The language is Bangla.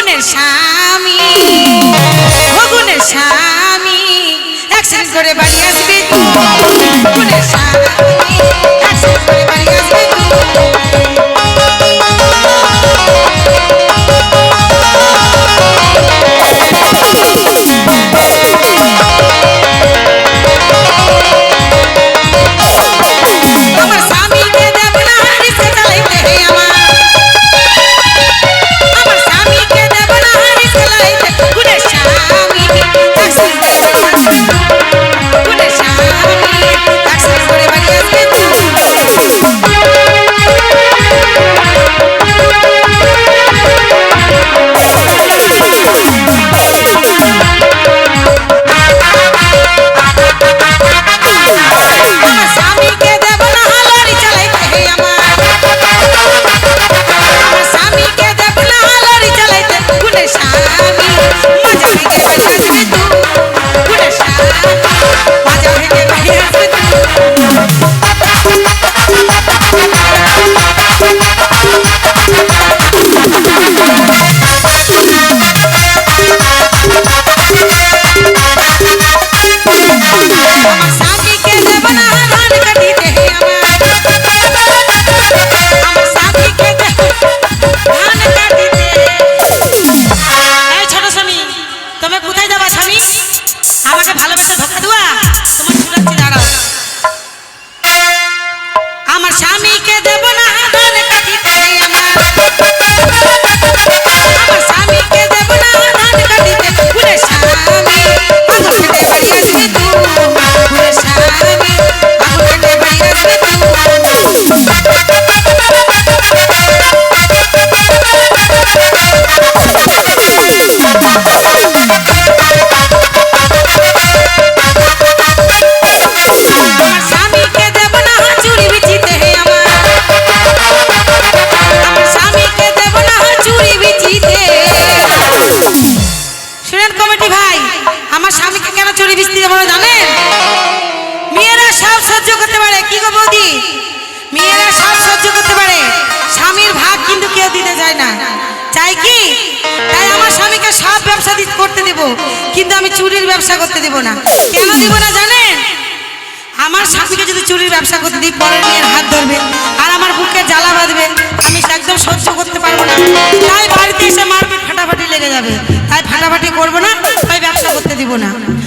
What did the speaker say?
খগুনের স্বামী খগুনের স্বামী অ্যাকশন করে বাড়ি আসবে খগুনের স্বামী। Good আমাকে ভালোবেসে ধোকা দেওয়া। তোমার ভাই আমার স্বামীকে কেন চুরি বৃষ্টি বলে জানেন? মেয়েরা সব সহ্য করতে পারে, কি গো বৌদি? মেয়েরা সব সহ্য করতে পারে। স্বামীর ভাগ কিন্তু কেউ দিতে যায় না। চাই কি? তাই আমার স্বামীকে সব ব্যবসা করতে দেব, কিন্তু আমি চুরির ব্যবসা করতে দেব না। কেন দেব না জানেন? আমার স্বামীকে যদি চুরির ব্যবসা করতে দিই, পরের মেয়ের হাত ধরবে। না।